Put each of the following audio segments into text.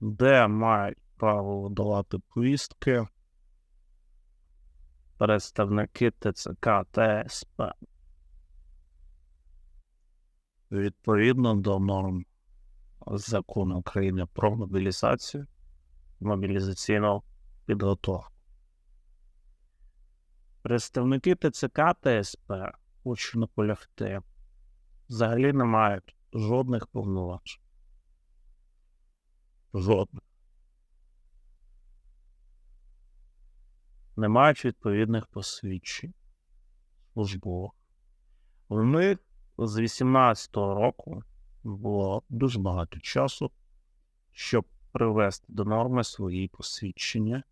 де мають право видавати повістки представники ТЦК та СП. Відповідно до норм закону України про мобілізацію, мобілізаційну підготовку. Представники ТЦК та СП, хочу наполягти, взагалі не мають жодних повноважень. Жодних. Не мають відповідних посвідчень службових. В них з 18-го року було дуже багато часу, щоб привести до норми свої посвідчення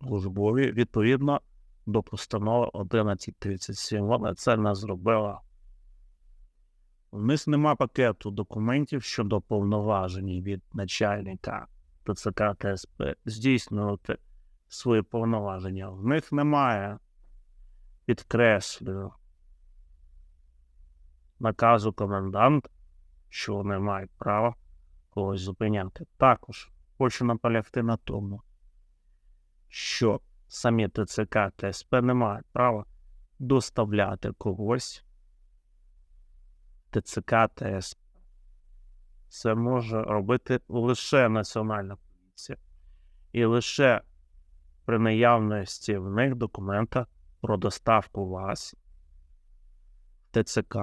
службові відповідно до постанови 1137. Вона це не зробила. У них нема пакету документів щодо повноважень від начальника ТЦК ТСП здійснювати свої повноваження. В них немає, підкреслюю, наказу коменданта, що вони мають право когось зупиняти. Також хочу наполягти на тому, що самі ТЦК та СП не мають права доставляти когось ТЦК та СП. Це може робити лише Національна поліція і лише при наявності в них документа про доставку вас ТЦК.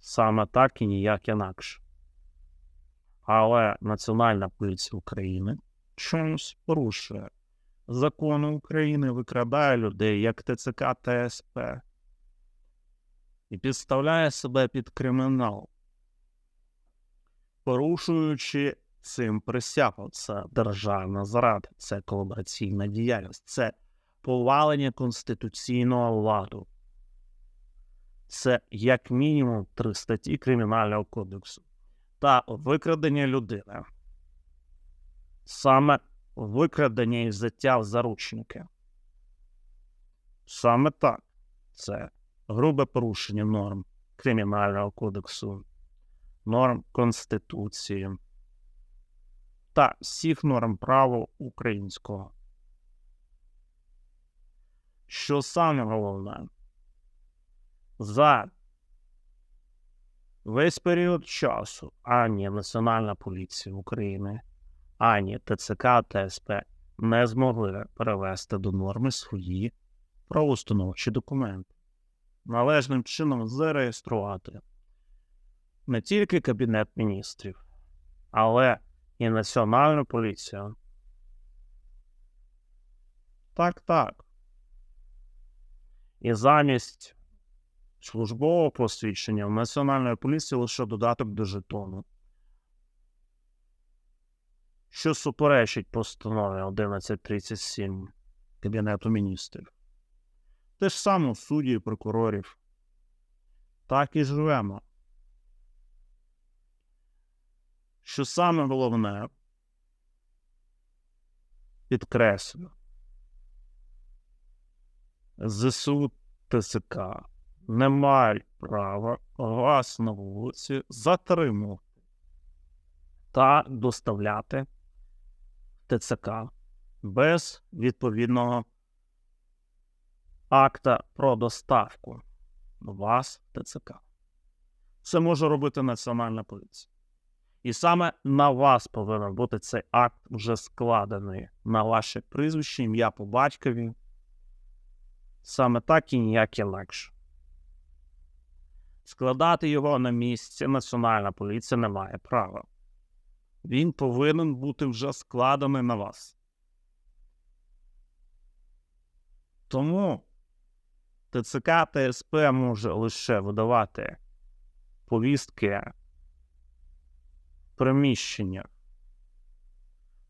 Саме так і ніяк інакше. Але Національна поліція України чомусь порушує закони України, викрадає людей як ТЦК та СП і підставляє себе під кримінал, порушуючи цим присягу. Це державна зрада, це колабораційна діяльність, це повалення конституційного ладу. Це як мінімум три статті Кримінального кодексу та викрадення людини. Саме викрадення і взяття в заручники. Саме так. Це грубе порушення норм Кримінального кодексу, норм Конституції та всіх норм права українського. Що саме головне, за весь період часу ані Національна поліція України, ані ТЦК та СП не змогли перевести до норми свої правоустановчі документи, належним чином зареєструвати не тільки Кабінет міністрів, але і Національну поліцію. Так, так. І замість службового посвідчення в Національної поліції лише додаток до жетону, що суперечить постанові 1137 Кабінету міністрів. Те ж саме в суді прокурорів. Так і живемо. Що саме головне, підкреслю, ЗСУ ТСК не мають права вас на вулиці затримувати та доставляти ТЦК без відповідного акта про доставку вас ТЦК. Це може робити Національна поліція. І саме на вас повинен бути цей акт вже складений на ваше прізвище, ім'я по батькові. Саме так і ніяк інакше. Складати його на місці Національна поліція не має права. Він повинен бути вже складений на вас. Тому ТЦК та СП може лише видавати повістки приміщення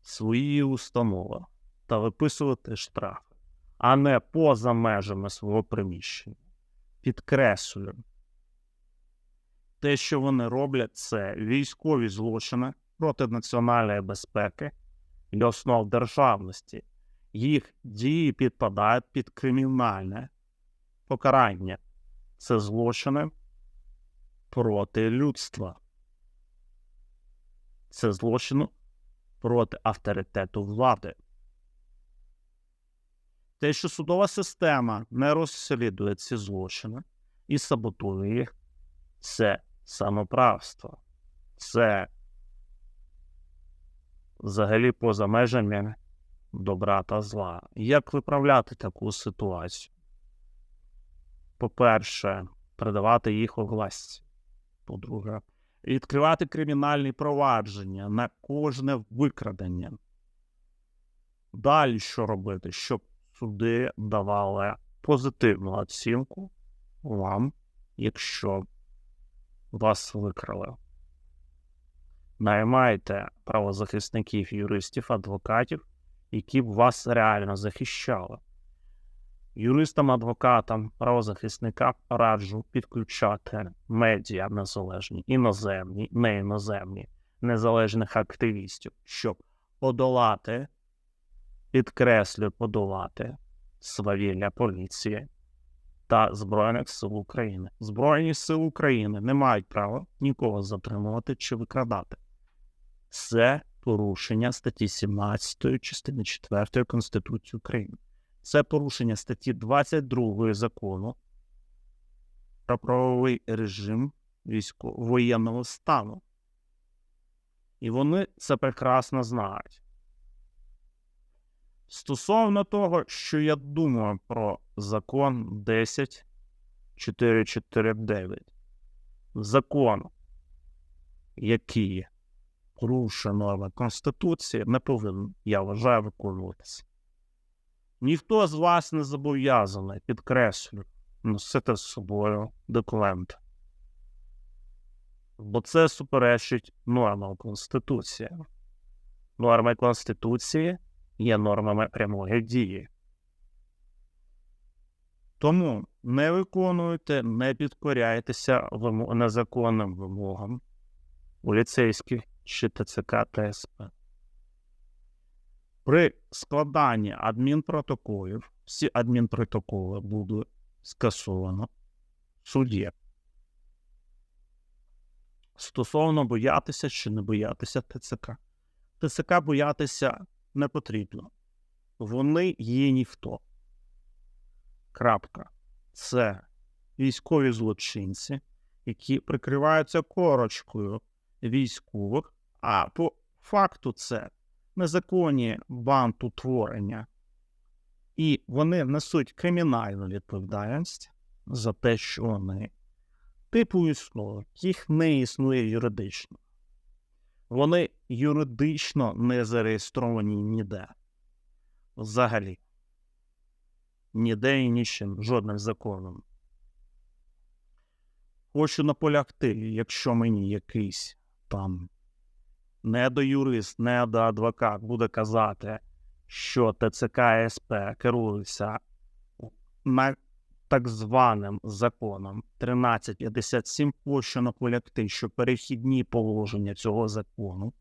своєї установи та виписувати штрафи, а не поза межами свого приміщення. Підкреслюю, те, що вони роблять, це військові злочини проти національної безпеки і основ державності. Їх дії підпадають під кримінальне покарання. Це злочини проти людства. Це злочин проти авторитету влади. Те, що судова система не розслідує ці злочини і саботує їх, це самоправство. Це взагалі поза межами добра та зла. Як виправляти таку ситуацію? По-перше, передавати їх у власть. По-друге, відкривати кримінальні провадження на кожне викрадення. Далі що робити? Щоб суди давали позитивну оцінку вам, якщо вас викрали. Наймайте правозахисників, юристів, адвокатів, які б вас реально захищали. Юристам, адвокатам, правозахисникам раджу підключати медіа незалежні, іноземні, не іноземні, незалежних активістів, щоб подолати, підкреслю, подолати свавілля поліції та Збройних сил України. Збройні сили України не мають права нікого затримувати чи викрадати. Це порушення статті 17 частини 4 Конституції України. Це порушення статті 22 закону про правовий режим військо... воєнного стану. І вони це прекрасно знають. Стосовно того, що я думаю про закон 10449. Закон, який порушує норми Конституції, не повинен, я вважаю, виконуватися. Ніхто з вас не зобов'язаний, підкреслю, носити з собою документи. Бо це суперечить нормам Конституції. Норми Конституції є нормами прямої дії. Тому не виконуйте, не підкоряйтеся незаконним вимогам поліцейських чи ТЦК та СП. При складанні адмінпротоколів всі адмінпротоколи будуть скасовано суді. Стосовно боятися чи не боятися ТЦК. ТЦК боятися не потрібно. Вони є ніхто. Крапка. Це військові злочинці, які прикриваються корочкою військових, а по факту це незаконні бандутворення. І вони несуть кримінальну відповідальність за те, що вони типу існують, їх не існує юридично. Вони юридично не зареєстровані ніде. Взагалі. Ніде і нічим, жодним законом. Хочу наполягти, якщо мені якийсь там недоюрист, недоадвокат буде казати, що ТЦК СП керується так званим законом 1357, хочу наполягти, що перехідні положення цього закону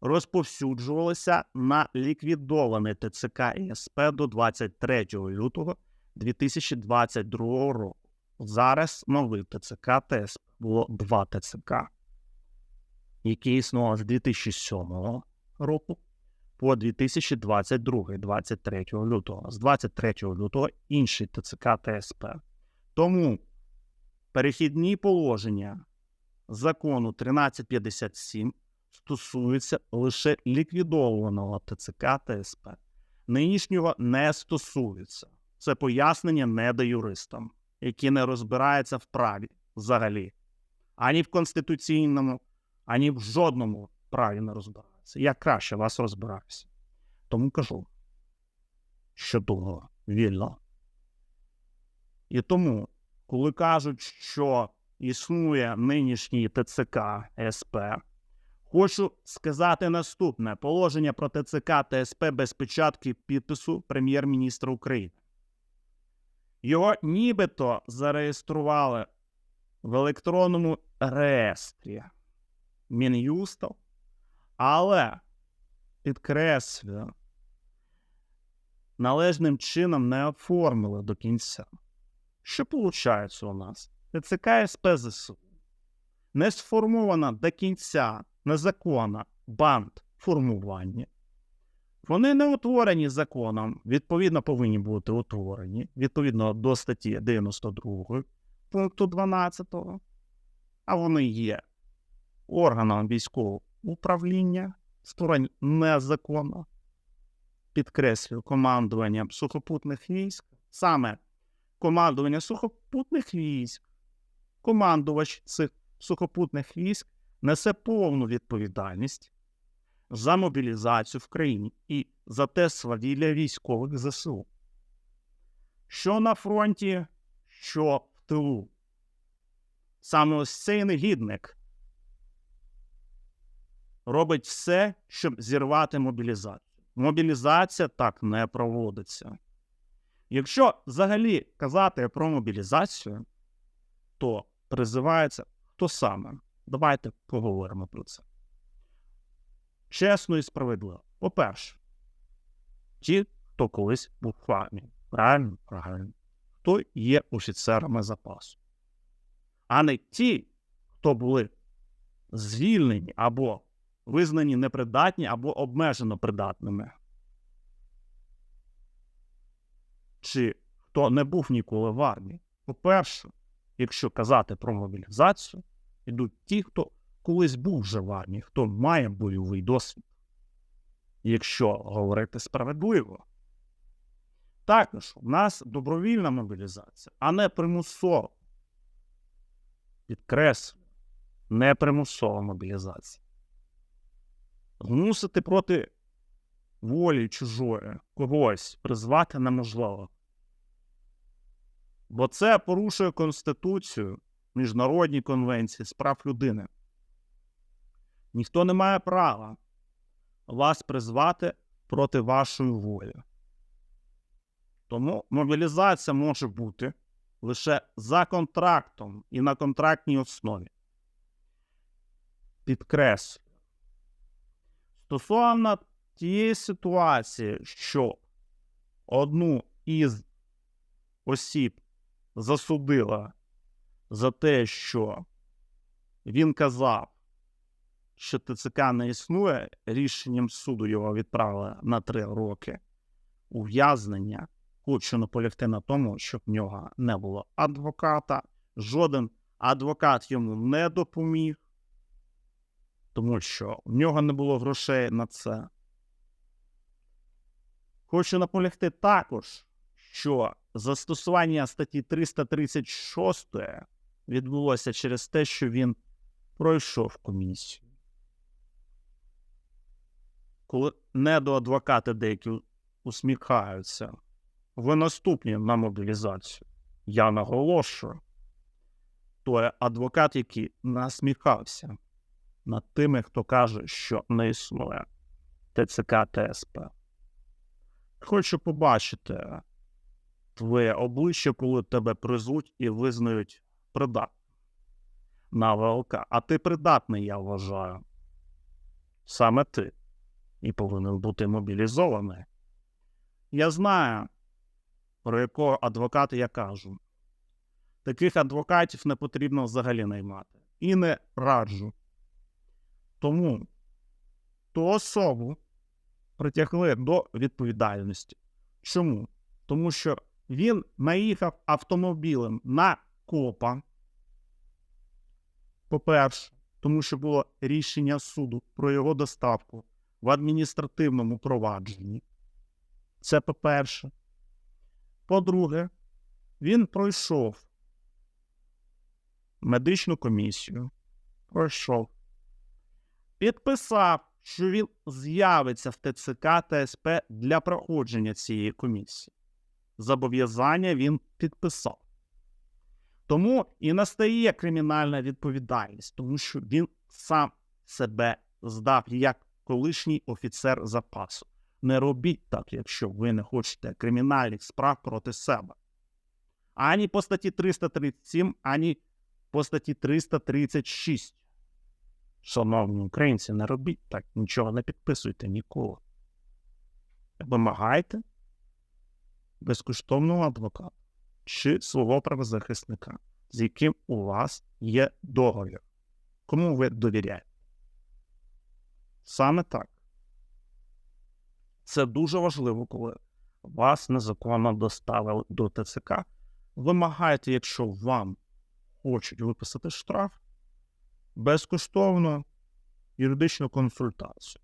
розповсюджувалися на ліквідований ТЦК СП до 23 лютого 2022 року. Зараз новий ТЦК та СП було два ТЦК, які існували з 2007 року по 2022-23 лютого. З 23 лютого інший ТЦК та СП. Тому перехідні положення закону 1357 стосуються лише ліквідованого ТЦК та СП. Нинішнього не стосується. Це пояснення не до юристам, які не розбираються в праві взагалі. Ані в конституційному, ані в жодному праві не розбираються. Я краще вас розбираюся. Тому кажу, що того вільно. І тому, коли кажуть, що існує нинішній ТЦК СП, Хочу сказати наступне: положення про ТЦК та СП без печатки підпису прем'єр-міністра України. Його нібито зареєстрували в електронному реєстрі Мін'юсту, але підкреслюю, належним чином не оформили до кінця. Що виходить у нас? ТЦК СП ЗСУ не сформована до кінця незаконна банд формування. Вони не утворені законом, відповідно, повинні бути утворені відповідно до статті 92 пункту 12, а вони є органом військового управління, створені незаконно, підкреслюю, командуванням сухопутних військ, саме командування сухопутних військ, командувач цих сухопутних військ несе повну відповідальність за мобілізацію в країні і за те свавілля військових ЗСУ. Що на фронті, що в тилу. Саме ось цей негідник робить все, щоб зірвати мобілізацію. Мобілізація так не проводиться. Якщо взагалі казати про мобілізацію, то призивається хто саме? Давайте поговоримо про це. Чесно і справедливо. По-перше, ті, хто колись був в армії. Правильно? Правильно. Хто є офіцерами запасу. А не ті, хто були звільнені або визнані непридатні, або обмежено придатними. Чи хто не був ніколи в армії. По-перше, якщо казати про мобілізацію, йдуть ті, хто колись був вже в армії, хто має бойовий досвід. Якщо говорити справедливо, також у нас добровільна мобілізація, а не примусова. Підкреслюю, не примусова мобілізація. Змусити проти волі чужої когось призвати неможливо. Бо це порушує Конституцію, міжнародні конвенції з прав людини. Ніхто не має права вас призвати проти вашої волі. Тому мобілізація може бути лише за контрактом і на контрактній основі. Підкреслюю. Стосовно тієї ситуації, що одну із осіб засудила за те, що він казав, що ТЦК не існує, рішенням суду його відправили на три роки ув'язнення. Хочу наполягти на тому, щоб в нього не було адвоката. Жоден адвокат йому не допоміг, тому що в нього не було грошей на це. Хочу наполягти також, що застосування статті 336 відбулося через те, що він пройшов комісію. Коли недоадвокати деякі усміхаються, ви наступні на мобілізацію. Я наголошую, той адвокат, який насміхався над тими, хто каже, що не існує ТЦК ТСП. Хочу побачити твоє обличчя, коли тебе призвуть і визнають придатним на ВЛК. А ти придатний, я вважаю. Саме ти. І повинен бути мобілізований. Я знаю, про якого адвоката я кажу. Таких адвокатів не потрібно взагалі наймати. І не раджу. Тому ту особу притягли до відповідальності. Чому? Тому що він наїхав автомобілем на копа. По-перше, тому що було рішення суду про його доставку в адміністративному провадженні. Це по-перше. По-друге, він пройшов медичну комісію. Пройшов. Підписав, що він з'явиться в ТЦК та СП для проходження цієї комісії. Зобов'язання він підписав. Тому і настає кримінальна відповідальність, тому що він сам себе здав як колишній офіцер запасу. Не робіть так, якщо ви не хочете кримінальних справ проти себе. Ані по статті 337, ані по статті 336. Шановні українці, не робіть так, нічого не підписуйте ніколи. Вимагайте безкоштовного адвоката чи свого правозахисника, з яким у вас є договір. Кому ви довіряєте? Саме так. Це дуже важливо, коли вас незаконно доставили до ТЦК. Вимагайте, якщо вам хочуть виписати штраф, безкоштовно юридичну консультацію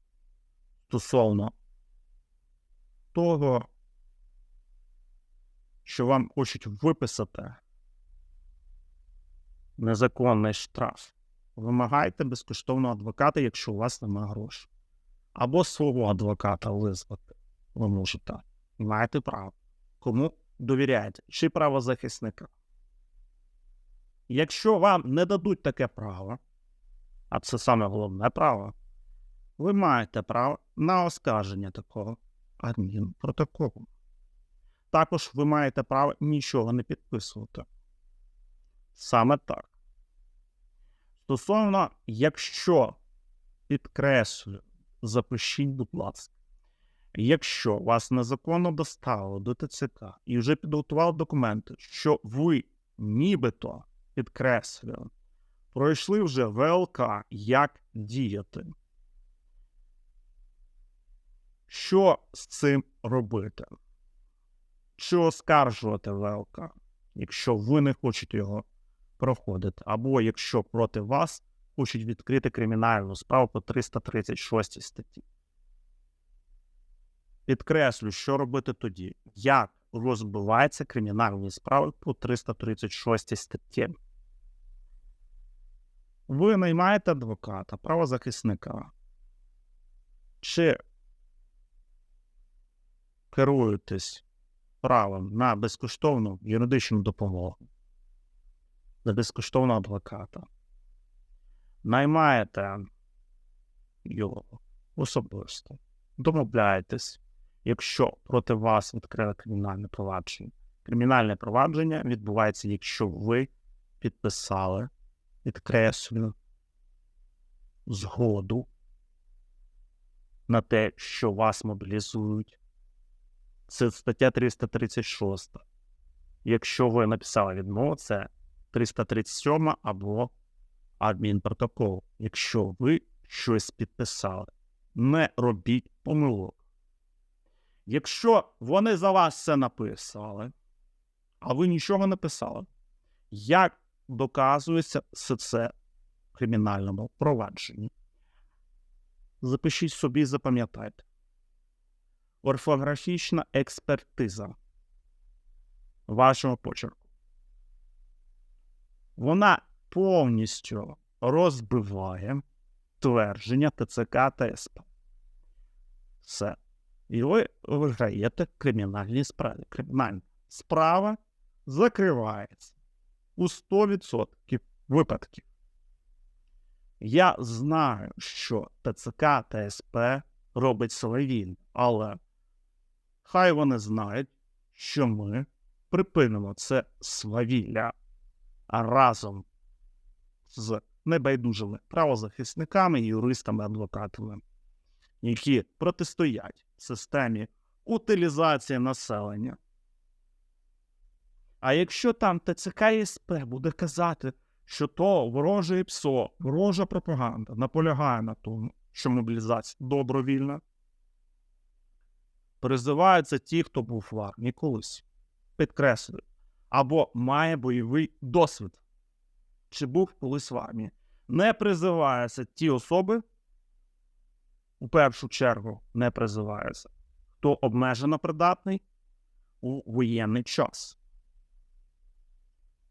стосовно того, що вам хочуть виписати незаконний штраф. Вимагайте безкоштовного адвоката, якщо у вас немає грошей. Або свого адвоката визвати. Ви можете. Маєте право. Кому довіряєте? Чи правозахисника? Якщо вам не дадуть таке право, а це саме головне право, ви маєте право на оскарження такого адмінпротоколу. Також ви маєте право нічого не підписувати. Саме так. Стосовно, якщо підкреслюю, запишіть, будь ласка, якщо вас незаконно доставили до ТЦК і вже підготували документи, що ви нібито підкреслюю, пройшли вже ВЛК, як діяти. Що з цим робити? Чи оскаржувати ВЛК, якщо ви не хочете його проходити, або якщо проти вас хочуть відкрити кримінальну справу по 336 статті. Підкреслю, що робити тоді, як розбиваються кримінальні справи по 336 статті. Ви наймаєте адвоката, правозахисника, чи керуєтесь правом на безкоштовну юридичну допомогу за безкоштовного адвоката. Наймаєте його особисто, домовляєтесь, якщо проти вас відкрили кримінальне провадження. Кримінальне провадження відбувається, якщо ви підписали, підкреслюю, згоду на те, що вас мобілізують. Це стаття 336. Якщо ви написали відмову, це 337 або адмінпротокол. Якщо ви щось підписали, не робіть помилок. Якщо вони за вас все написали, а ви нічого не писали, як доказується все це в кримінальному провадженні? Запишіть собі, запам'ятайте. Орфографічна експертиза вашого почерку вона повністю розбиває твердження ТЦК та СП. Все. І ви виграєте кримінальні справи. Кримінальна справа закривається у 100% випадків. Я знаю, що ТЦК та СП робить свавільно, але хай вони знають, що ми припинимо це свавілля разом з небайдужими правозахисниками, юристами, адвокатами, які протистоять системі утилізації населення. А якщо там ТЦК і СП буде казати, що то вороже ПСО, ворожа пропаганда наполягає на тому, що мобілізація добровільна, призиваються ті, хто був в армії колись. Підкреслюю, або має бойовий досвід, чи був колись в армії. Не призиваються ті особи, у першу чергу не призиваються, хто обмежено придатний у воєнний час.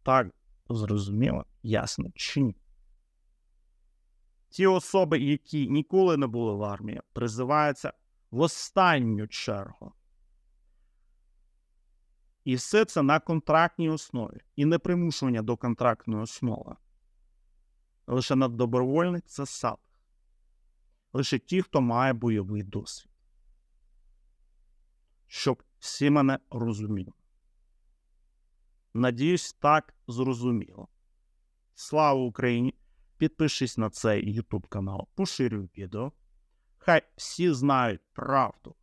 Так, зрозуміло, ясно чи ні. Ті особи, які ніколи не були в армії, призиваються в останню чергу. І все це на контрактній основі і не примушування до контрактної основи. Лише на добровольних засадах. Лише ті, хто має бойовий досвід. Щоб всі мене розуміли. Надіюсь, так зрозуміло. Слава Україні! Підпишись на цей YouTube канал, поширюй відео. Хай всі знають правду.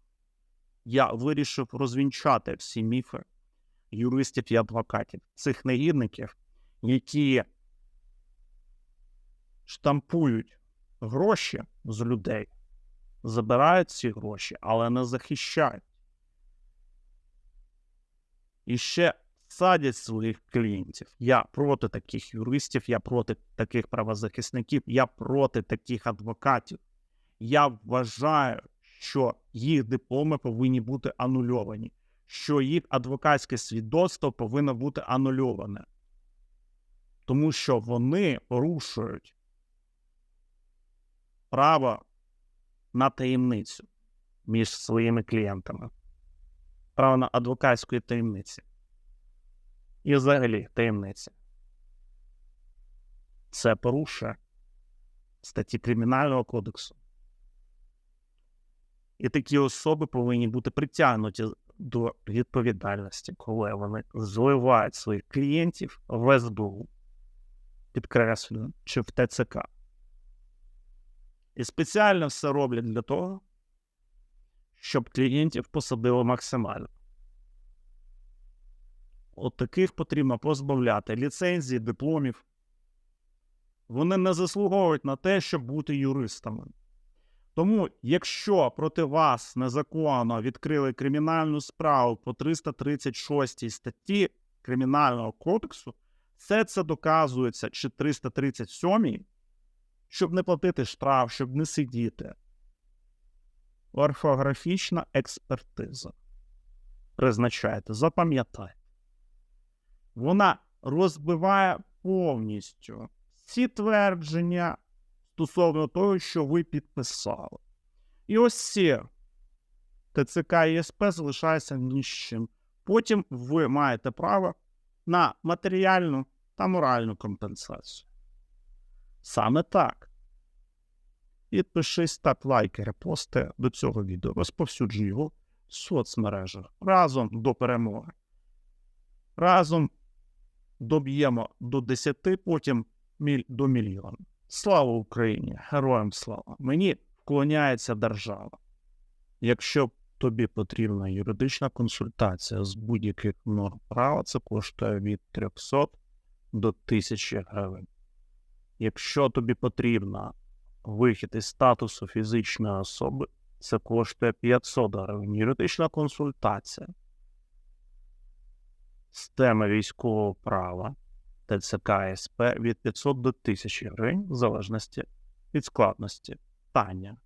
Я вирішив розвінчати всі міфи юристів і адвокатів, цих негідників, які штампують гроші з людей забирають ці гроші, але не захищають. І ще садять своїх клієнтів. Я проти таких юристів, я проти таких правозахисників, я проти таких адвокатів. Я вважаю, що їх дипломи повинні бути анульовані, що їх адвокатське свідоцтво повинно бути анульоване, тому що вони порушують право на таємницю між своїми клієнтами, право на адвокатської таємниці. І взагалі таємниці. Це порушує статті Кримінального кодексу. І такі особи повинні бути притягнуті до відповідальності, коли вони зливають своїх клієнтів в СБУ, підкреслюю, чи в ТЦК. І спеціально все роблять для того, щоб клієнтів посадили максимально. От таких потрібно позбавляти ліцензії, дипломів. Вони не заслуговують на те, щоб бути юристами. Тому, якщо проти вас незаконно відкрили кримінальну справу по 336 статті Кримінального кодексу, все це доказується чи 337, щоб не платити штраф, щоб не сидіти. Орфографічна експертиза. Призначайте, запам'ятайте. Вона розбиває повністю всі твердження стосовно того, що ви підписали. І ось ці ТЦК і СП залишаються ні. Потім ви маєте право на матеріальну та моральну компенсацію. Саме так. Підпишись, став лайки, репости до цього відео, розповсюджуй його в соцмережах разом до перемоги. Разом доб'ємо до 10, потім міль до мільйона. Слава Україні! Героям слава! Мені вклоняється держава. Якщо тобі потрібна юридична консультація з будь-яких норм права, це коштує від 300 до 1000 гривень. Якщо тобі потрібна вихід із статусу фізичної особи, це коштує 500 гривень. Юридична консультація з теми військового права ТЦК СП від 500 до 1000 гривень, в залежності від складності питання.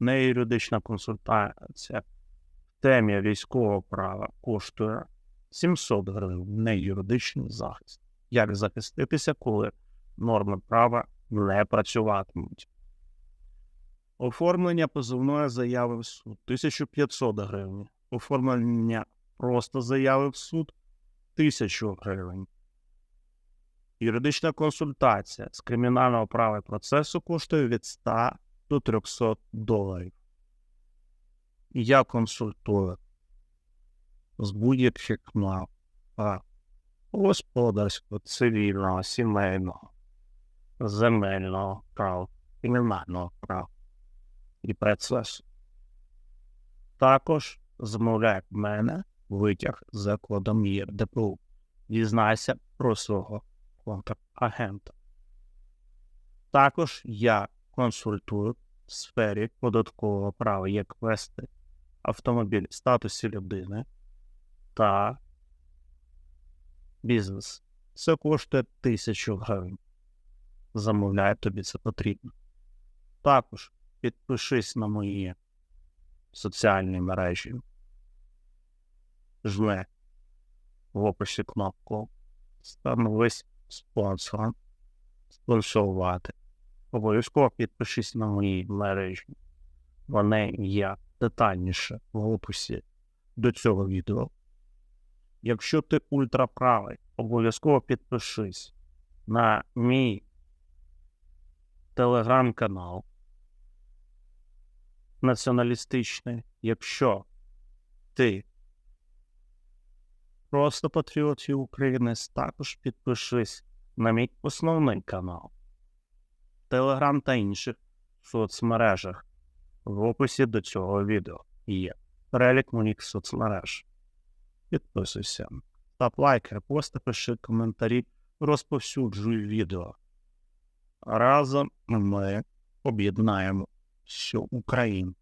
Не юридична консультація в темі військового права коштує 700 гривень, не юридичний захист. Як захиститися, коли норми права не працюватимуть? Оформлення позовної заяви в суд 1500 гривень. Оформлення просто заяви в суд 1000 гривень. Юридична консультація з кримінального права і процесу коштує від 100 до 300 доларів. Я консультую з будь-яких прав господарського, цивільного, сімейного, земельного права, кримінального права і процесу. Також замовляє мене витяг за кодом ЄРДПУ. Дізнайся про свого контрагента. Також я консультую в сфері податкового права, як вести автомобіль в статусі людини та бізнес. Це коштує тисячу гривень. Замовляю, тобі це потрібно. Також підпишись на мої соціальні мережі. Жми в описі кнопку. Становись спонсором. Спонсорувати. Обов'язково підпишись на мої мережі. Вони є детальніше в описі до цього відео. Якщо ти ультраправий, обов'язково підпишись на мій телеграм-канал націоналістичний. Якщо ти просто патріот України, також підпишись на мій основний канал, Телеграм та інших соцмережах. В описі до цього відео є перелік моїх соцмереж. Підписуйся, став лайк, репости, пиши коментарі, розповсюджуй відео. Разом ми об'єднаємо що Україна